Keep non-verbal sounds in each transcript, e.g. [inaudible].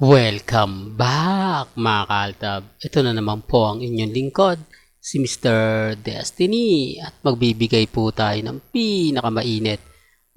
Welcome back mga kaltab. Ito na naman po ang inyong lingkod, si Mr. Destiny. At magbibigay po tayo ng pinakamainit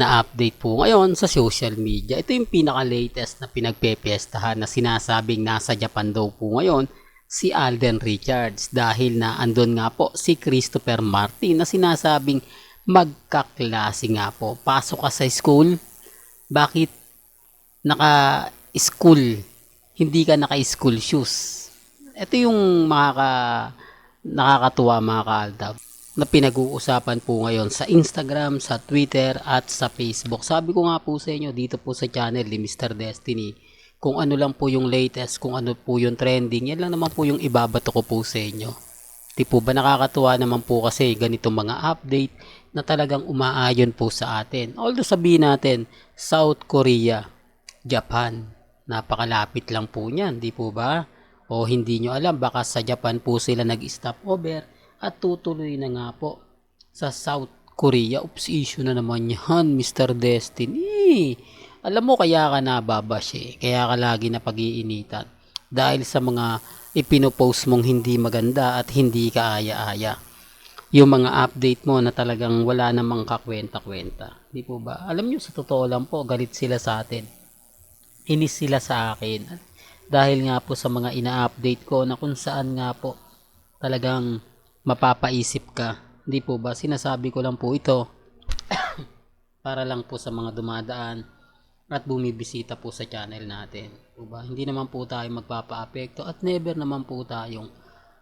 na update po ngayon sa social media. Ito yung pinaka-latest na pinagpepestahan na sinasabing nasa Japan daw po ngayon si Alden Richards dahil na andon nga po si Christopher Martin na sinasabing magkaklase nga po. Pasok ka sa school, bakit naka-school, hindi ka naka-school shoes. Ito yung makaka, nakakatuwa mga kaaldab na pinag-uusapan po ngayon sa Instagram, sa Twitter at sa Facebook. Sabi ko nga po sa inyo dito po sa channel ni Mr. Destiny kung ano lang po yung latest, kung ano po yung trending, yan lang naman po yung ibabato ko po sa inyo. Di po ba nakakatuwa naman po kasi ganito mga update na talagang umaayon po sa atin. Although sabihin natin, South Korea, Japan, napakalapit lang po niyan, di po ba? O hindi nyo alam, baka sa Japan po sila nag-stop over at tutuloy na nga po sa South Korea. Oops, issue na naman yan, [laughs] Mr. Destiny. Alam mo, kaya ka nababash eh. Kaya ka lagi na pag-iinitan. Dahil sa mga ipinopost mong hindi maganda at hindi ka aya-aya. Yung mga update mo na talagang wala namang kakwenta-kwenta. Di po ba? Alam nyo, sa totoo lang po, galit sila sa atin. Inis sila sa akin. Dahil nga po sa mga ina-update ko na kung saan nga po talagang mapapaisip ka. Hindi po ba? Sinasabi ko lang po ito [coughs] para lang po sa mga dumadaan at bumibisita po sa channel natin. Po ba? Hindi naman po tayo magpapa-apekto at never naman po tayong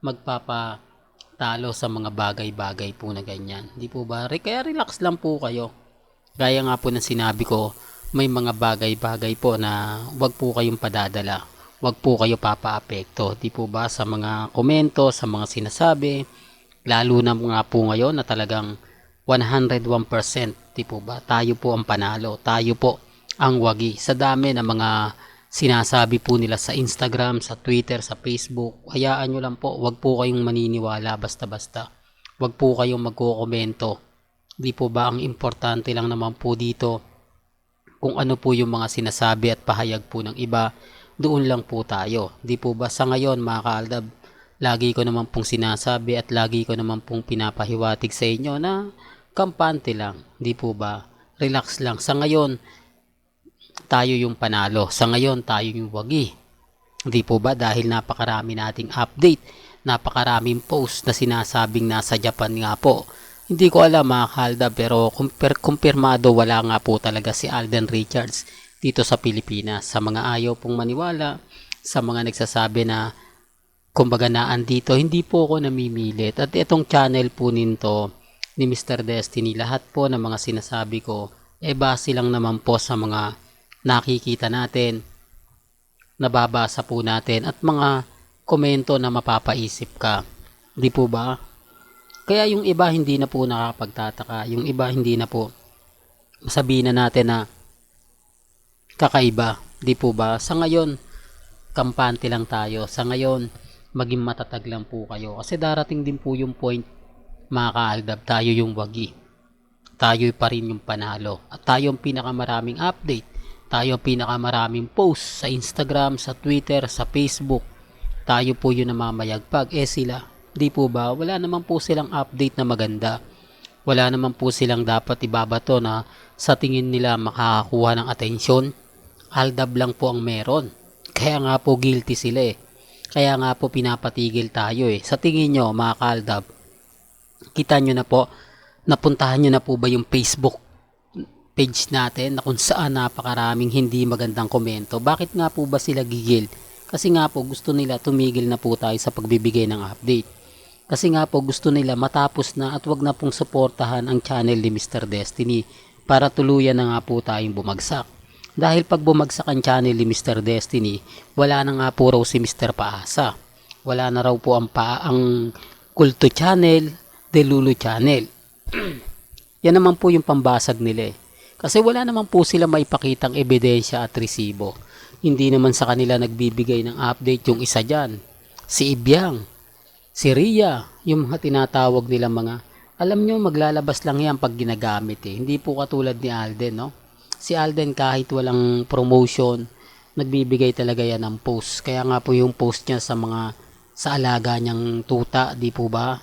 magpapatalo sa mga bagay-bagay po na ganyan. Hindi po ba? Kaya relax lang po kayo. Gaya nga po ng sinabi ko, may mga bagay-bagay po na wag po kayong padadala. Wag po kayo papa-apekto. Di po ba? Sa mga komento, sa mga sinasabi, lalo na nga po ngayon na talagang 101% di po ba? Tayo po ang panalo. Tayo po ang wagi. Sa dami ng mga sinasabi po nila sa Instagram, sa Twitter, sa Facebook hayaan nyo lang po. Wag po kayong maniniwala basta-basta. Wag po kayong magkokomento. Di po ba? Ang importante lang naman po dito kung ano po yung mga sinasabi at pahayag po ng iba doon lang po tayo di po ba sa ngayon mga kaaldab lagi ko naman pong sinasabi at lagi ko naman pong pinapahiwatig sa inyo na kampante lang, di po ba? Relax lang. Sa ngayon, tayo yung panalo. Sa ngayon, tayo yung wagi. Di po ba? Dahil napakarami nating update, napakaraming post na sinasabing nasa Japan nga po. Hindi ko alam mga kalda pero kumpir kumpirmado wala nga po talaga si Alden Richards dito sa Pilipinas. Sa mga ayaw pong maniwala, sa mga nagsasabi na kumbaga na andito, hindi po ako namimilit. At itong channel po nito ni Mr. Destiny, lahat po ng mga sinasabi ko, eh base lang naman po sa mga nakikita natin, nababasa po natin, at mga komento na mapapaisip ka. Di po ba? Kaya yung iba hindi na po nakapagtataka, yung iba hindi na po sabihin na natin na kakaiba. Di po ba? Sa ngayon, kampante lang tayo. Sa ngayon, maging matatag lang po kayo. Kasi darating din po yung point, mga kaaldab, tayo yung wagi. Tayo pa rin yung panalo. At tayo ang pinakamaraming update. Tayo ang pinakamaraming post sa Instagram, sa Twitter, sa Facebook. Tayo po yung namamayagpag. Eh sila, di po ba? Wala naman po silang update na maganda. Wala naman po silang dapat ibabato na sa tingin nila makakakuha ng atensyon. Aldab lang po ang meron. Kaya nga po guilty sila eh. Kaya nga po pinapatigil tayo eh. Sa tingin nyo mga kaaldab, kita nyo na po, napuntahan nyo na po ba yung Facebook page natin na kung saan napakaraming hindi magandang komento. Bakit nga po ba sila gigil? Kasi nga po gusto nila tumigil na po tayo sa pagbibigay ng update. Kasi nga po gusto nila matapos na at wag na pong suportahan ang channel ni Mr. Destiny para tuluyan na nga po tayong bumagsak. Dahil pag bumagsak ang channel ni Mr. Destiny, wala na nga po raw si Mr. Paasa. Wala na raw po ang, pa ang Kulto Channel, Delulu Channel. [clears throat] Yan naman po yung pambasag nila eh. Kasi wala naman po sila maipakitang ebidensya at resibo. Hindi naman sa kanila nagbibigay ng update yung isa dyan. Si Ibyang, si Ria, yung mga tinatawag nila mga, alam nyo maglalabas lang yan pag ginagamit eh. Hindi po katulad ni Alden, no? Si Alden kahit walang promotion, nagbibigay talaga yan ng post. Kaya nga po yung post niya sa mga sa alaga niyang tuta, di po ba?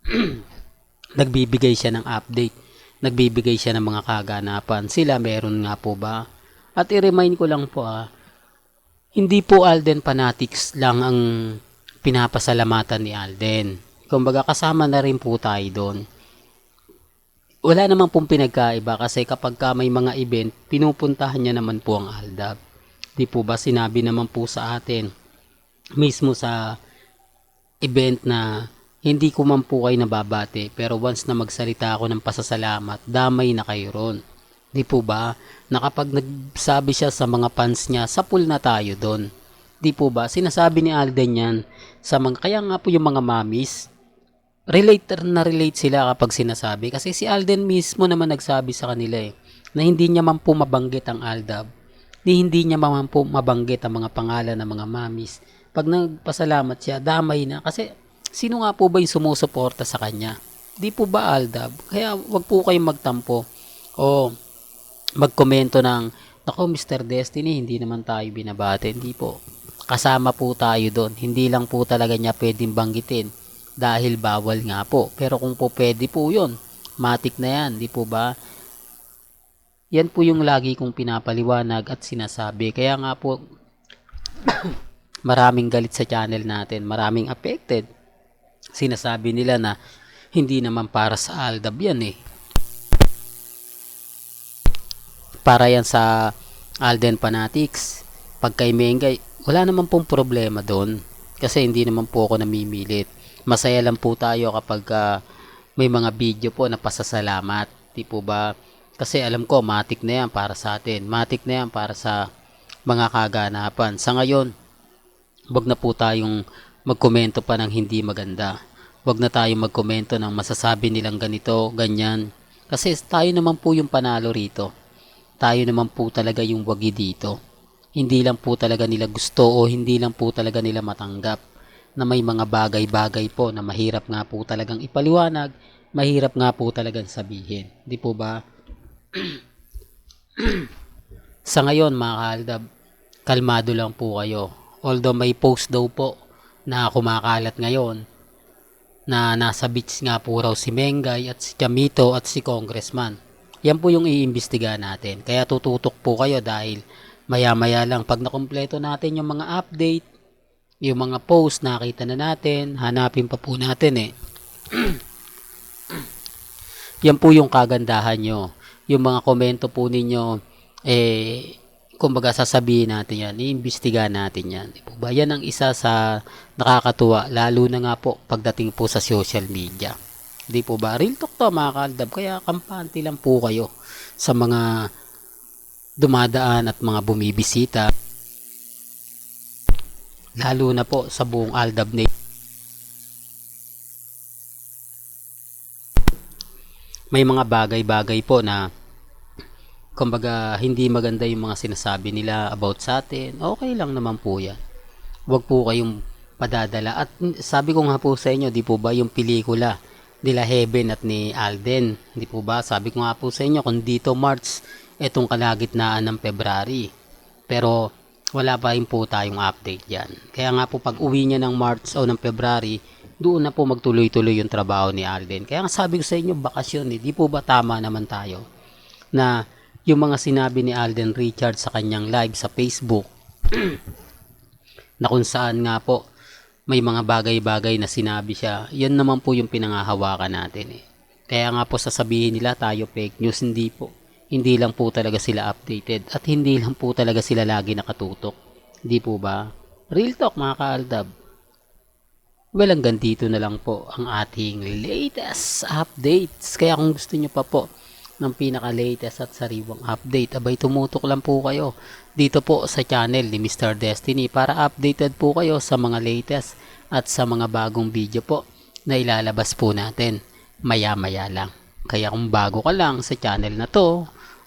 [clears throat] nagbibigay siya ng update. Nagbibigay siya ng mga kaganapan. Sila meron nga po ba? At i-remind ko lang po ah, hindi po Alden Fanatics lang ang pinapasalamatan ni Alden. Kumbaga kasama na rin po tayo doon. Wala naman pong pinagkaiba kasi kapag ka may mga event, pinupuntahan niya naman po ang Aldab. Di po ba sinabi naman po sa atin mismo sa event na hindi ko man po kayo nababate pero once na magsalita ako ng pasasalamat, damay na kayo ron. Di po ba? Na kapag nagsabi siya sa mga fans niya, sa pool na tayo doon. Di po ba? Sinasabi ni Alden yan sa mga, kaya nga po yung mga mamis, relate na relate sila kapag sinasabi. Kasi si Alden mismo naman nagsabi sa kanila eh, na hindi niya man po mabanggit ang Aldab. Ni hindi niya man po mabanggit ang mga pangalan ng mga mamis. Pag nagpasalamat siya, damay na. Kasi sino nga po ba yung sumusuporta sa kanya? Di po ba Aldab? Kaya wag po kayong magtampo. O magkomento ng, Nako Mr. Destiny, hindi naman tayo binabate. Hindi po. Kasama po tayo doon. Hindi lang po talaga niya pwedeng banggitin dahil bawal nga po. Pero kung po pwede po yun, matik na yan, di po ba? Yan po yung lagi kong pinapaliwanag at sinasabi. Kaya nga po, [coughs] maraming galit sa channel natin, maraming affected. Sinasabi nila na hindi naman para sa Aldab yan eh. Para yan sa Alden Fanatics. Pag Mengay, wala naman pong problema doon. Kasi hindi naman po ako namimilit masaya lang po tayo kapag uh, may mga video po na pasasalamat. Di po ba? Kasi alam ko, matik na yan para sa atin. Matik na yan para sa mga kaganapan. Sa ngayon, wag na po tayong magkomento pa ng hindi maganda. Wag na tayong magkomento ng masasabi nilang ganito, ganyan. Kasi tayo naman po yung panalo rito. Tayo naman po talaga yung wagi dito. Hindi lang po talaga nila gusto o hindi lang po talaga nila matanggap na may mga bagay-bagay po na mahirap nga po talagang ipaliwanag, mahirap nga po talagang sabihin. Di po ba? [clears throat] Sa ngayon mga kaaldab, kalmado lang po kayo. Although may post daw po na kumakalat ngayon na nasa beach nga po raw si Mengay at si Chamito at si Congressman. Yan po yung iimbestiga natin. Kaya tututok po kayo dahil maya-maya lang pag nakumpleto natin yung mga update, yung mga post nakita na natin, hanapin pa po natin eh. [clears throat] Yan po yung kagandahan nyo. Yung mga komento po ninyo, eh, kumbaga sasabihin natin yan, iimbestiga natin yan. Di po ba? Yan ang isa sa nakakatuwa, lalo na nga po pagdating po sa social media. Di po ba? Real talk to mga kaldab, kaya kampante lang po kayo sa mga dumadaan at mga bumibisita lalo na po sa buong Aldab Nation. May mga bagay-bagay po na kumbaga hindi maganda yung mga sinasabi nila about sa atin. Okay lang naman po yan. Huwag po kayong padadala. At sabi ko nga po sa inyo, di po ba yung pelikula nila Heaven at ni Alden, di po ba? Sabi ko nga po sa inyo, kung dito March, etong kalagitnaan ng February. Pero wala pa rin po tayong update yan. Kaya nga po pag uwi niya ng March o ng February, doon na po magtuloy-tuloy yung trabaho ni Alden. Kaya nga sabi ko sa inyo, bakasyon eh. Di po ba tama naman tayo na yung mga sinabi ni Alden Richard sa kanyang live sa Facebook [clears throat] na kung saan nga po may mga bagay-bagay na sinabi siya, yan naman po yung pinangahawakan natin eh. Kaya nga po sasabihin nila tayo fake news, hindi po hindi lang po talaga sila updated at hindi lang po talaga sila lagi nakatutok. Hindi po ba? Real talk mga kaaldab. Well, hanggang dito na lang po ang ating latest updates. Kaya kung gusto nyo pa po ng pinaka-latest at sariwang update, abay tumutok lang po kayo dito po sa channel ni Mr. Destiny para updated po kayo sa mga latest at sa mga bagong video po na ilalabas po natin maya-maya lang. Kaya kung bago ka lang sa channel na to,